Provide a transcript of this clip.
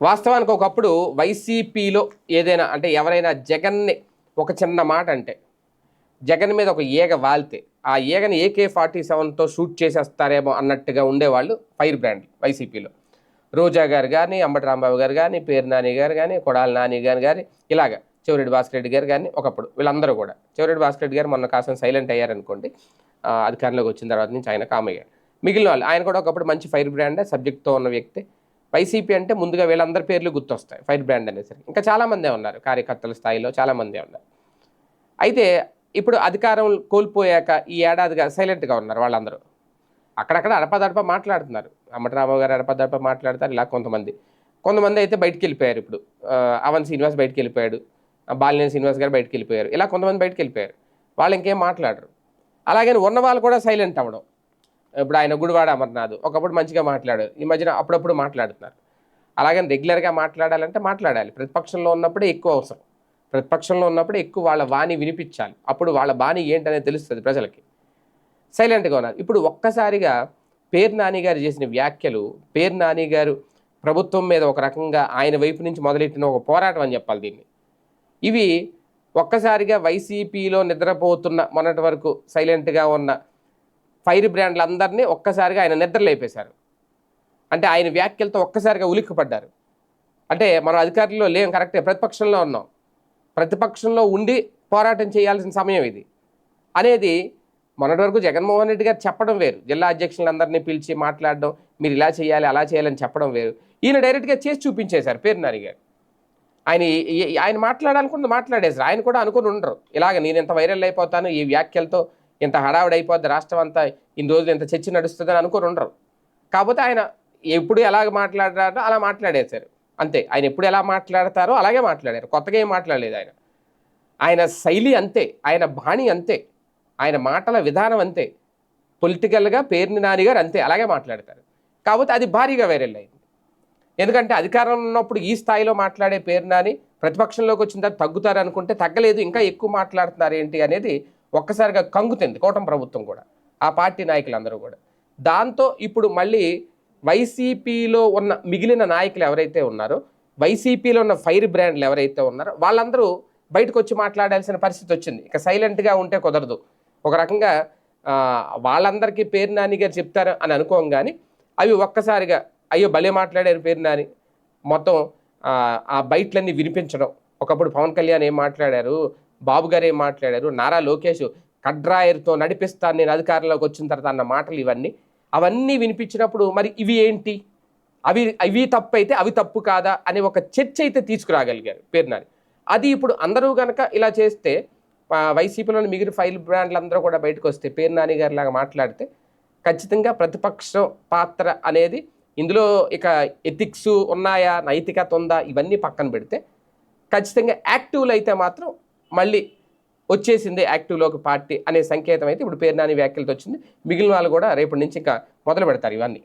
వాస్తవానికి ఒకప్పుడు వైసీపీలో ఏదైనా అంటే ఎవరైనా జగన్ని ఒక చిన్న మాట అంటే జగన్ మీద ఒక ఈగ వాలితే ఆ ఈగని ఏకే ఫార్టీ సెవెన్తో షూట్ చేసేస్తారేమో అన్నట్టుగా ఉండేవాళ్ళు ఫైర్ బ్రాండ్ వైసీపీలో. రోజా గారు కానీ అంబటి రాంబాబు గారు కానీ పేరు నాని గారు కానీ కొడాల నాని గారు కానీ ఇలాగ చెవిరెడ్డి భాస్కర్ రెడ్డి గారు కానీ ఒకప్పుడు వీళ్ళందరూ కూడా. చెవిరెడ్డి భాస్కర్ రెడ్డి గారు మొన్న కాసం సైలెంట్ అయ్యారనుకోండి అధికారంలోకి వచ్చిన తర్వాత నుంచి ఆయన కామ్ అయ్యారు మిగిలిన వాళ్ళు ఆయన కూడా ఒకప్పుడు మంచి ఫైర్ బ్రాండ్ సబ్జెక్ట్తో ఉన్న వ్యక్తి. వైసీపీ అంటే ముందుగా వీళ్ళందరి పేర్లు గుర్తొస్తాయి ఫైర్ బ్రాండ్ అనేసరికి ఇంకా చాలామందే ఉన్నారు కార్యకర్తల స్థాయిలో చాలామందే ఉన్నారు. అయితే ఇప్పుడు అధికారం కోల్పోయాక ఈ ఏడాదిగా సైలెంట్గా ఉన్నారు వాళ్ళందరూ. అక్కడక్కడ అడపదడప మాట్లాడుతున్నారు. అమ్మటరామావు గారు అడపదడప మాట్లాడతారు ఇలా కొంతమంది. కొంతమంది అయితే బయటికి వెళ్ళిపోయారు ఇప్పుడు అవన్ శ్రీనివాస్ బయటికి వెళ్ళిపోయాడు ఆ, బాలినేని శ్రీనివాస్ గారు బయటికి వెళ్ళిపోయారు ఇలా కొంతమంది బయటికి వెళ్ళిపోయారు వాళ్ళు ఇంకేం మాట్లాడరు. అలాగే ఉన్న వాళ్ళు కూడా సైలెంట్ అవ్వడం. ఇప్పుడు ఆయన గుడివాడ అమర్నాథ్? ఒకప్పుడు మంచిగా మాట్లాడు. ఈ మధ్యన అప్పుడప్పుడు మాట్లాడుతున్నారు. అలాగని రెగ్యులర్గా మాట్లాడాలంటే మాట్లాడాలి. ప్రతిపక్షంలో ఉన్నప్పుడే ఎక్కువ అవసరం. ప్రతిపక్షంలో ఉన్నప్పుడు ఎక్కువ వాళ్ళ వాణి వినిపించాలి. అప్పుడు వాళ్ళ బాణి ఏంటనేది తెలుస్తుంది ప్రజలకి. సైలెంట్గా ఉన్నారు. ఇప్పుడు ఒక్కసారిగా పేరు నాని గారు చేసిన వ్యాఖ్యలు పేరు నాని గారు ప్రభుత్వం మీద ఒక రకంగా ఆయన వైపు నుంచి మొదలెట్టిన ఒక పోరాటం అని చెప్పాలి దీన్ని. ఇవి ఒక్కసారిగా వైసీపీలో నిద్రపోతున్న మొన్నటి వరకు సైలెంట్గా ఉన్న ఫైర్ బ్రాండ్లందరినీ ఒక్కసారిగా ఆయన నిద్రలేపేశారు అంటే ఆయన వ్యాఖ్యలతో ఒక్కసారిగా ఉలిక్కిపడ్డారు. అంటే మనం అధికారుల్లో లేం కరెక్టే ప్రతిపక్షంలో ఉన్నాం. ప్రతిపక్షంలో ఉండి పోరాటం చేయాల్సిన సమయం ఇది. అనేది మొన్నటి వరకు జగన్మోహన్ రెడ్డి గారు చెప్పడం వేరు. జిల్లా అధ్యక్షులందరినీ పిలిచి మాట్లాడడం మీరు ఇలా చేయాలి అలా చేయాలని చెప్పడం వేరు. ఈయన డైరెక్ట్గా చేసి చూపించేశారు పేరు నాని గారు ఆయన ఈ- ఆయన మాట్లాడాలనుకుంది మాట్లాడేశారు. ఆయన కూడా అనుకుని ఉండరు. ఇలాగ నేను ఇంత వైరల్ అయిపోతాను ఈ వ్యాఖ్యలతో ఇంత హడావుడి అయిపోద్ది రాష్ట్రం అంతా ఇన్ని రోజులు ఇంత చర్చ నడుస్తుందని అనుకుని ఉండరు. కాకపోతే ఆయన ఎప్పుడు ఎలాగ మాట్లాడారో అలా మాట్లాడేశారు. అంతే ఆయన ఎప్పుడు ఎలా మాట్లాడతారో అలాగే మాట్లాడారు కొత్తగా ఏం మాట్లాడలేదు ఆయన. ఆయన శైలి అంతే ఆయన బాణి అంతే ఆయన మాటల విధానం అంతే. పొలిటికల్గా పేర్ని నానిగారు అంతే అలాగే మాట్లాడతారు. కాకపోతే అది భారీగా వైరల్ అయింది. ఎందుకంటే అధికారం ఉన్నప్పుడు ఈ స్థాయిలో మాట్లాడే పేరు నాని ప్రతిపక్షంలోకి వచ్చిన తర్వాత తగ్గుతారు అనుకుంటే తగ్గలేదు ఇంకా ఎక్కువ మాట్లాడుతున్నారు ఏంటి అనేది ఒక్కసారిగా కంగుతుంది కూటమి ప్రభుత్వం కూడా ఆ పార్టీ నాయకులందరూ కూడా. దాంతో ఇప్పుడు మళ్ళీ వైసీపీలో ఉన్న మిగిలిన నాయకులు ఎవరైతే ఉన్నారో వైసీపీలో ఉన్న ఫైర్ బ్రాండ్లు ఎవరైతే ఉన్నారో వాళ్ళందరూ బయటకు వచ్చి మాట్లాడాల్సిన పరిస్థితి వచ్చింది. ఇక సైలెంట్గా ఉంటే కుదరదు. ఒక రకంగా వాళ్ళందరికీ పేరు నాని గారు చెప్తారు అని అనుకోం కానీ అవి ఒక్కసారిగా అయ్యో భలే మాట్లాడారు పేరు నాని మొత్తం ఆ, ఆ బయట్లన్నీ వినిపించడం. ఒకప్పుడు పవన్ కళ్యాణ్ ఏం మాట్లాడారు? బాబు గారు ఏం మాట్లాడారు? నారా లోకేష్ కడ్రాయర్తో నడిపిస్తాను నేను అధికారంలోకి వచ్చిన తర్వాత అన్న మాటలు ఇవన్నీ. అవన్నీ వినిపించినప్పుడు మరి ఇవి ఏంటి? అవి ఇవి తప్పు అయితే అవి తప్పు కాదా? అనే ఒక చర్చ అయితే తీసుకురాగలిగారు పేరునాని. అది ఇప్పుడు అందరూ కనుక ఇలా చేస్తే వైసీపీలోని మిగిలిన ఫైల్ బ్రాండ్లు అందరూ కూడా బయటకు వస్తే పేరు నాని గారి లాగా మాట్లాడితే ఖచ్చితంగా ప్రతిపక్షం పాత్ర అనేది ఇందులో ఇక ఎథిక్స్ ఉన్నాయా? నైతికత ఉందా? ఇవన్నీ పక్కన పెడితే ఖచ్చితంగా యాక్టివ్లు అయితే మాత్రం మళ్ళీ వచ్చేసింది యాక్టివ్లోకి పార్టీ అనే సంకేతం అయితే ఇప్పుడు పేరు నాని వ్యాఖ్యలతో వచ్చింది. మిగిలిన వాళ్ళు కూడా రేపటి నుంచి ఇంకా మొదలు పెడతారు ఇవన్నీ.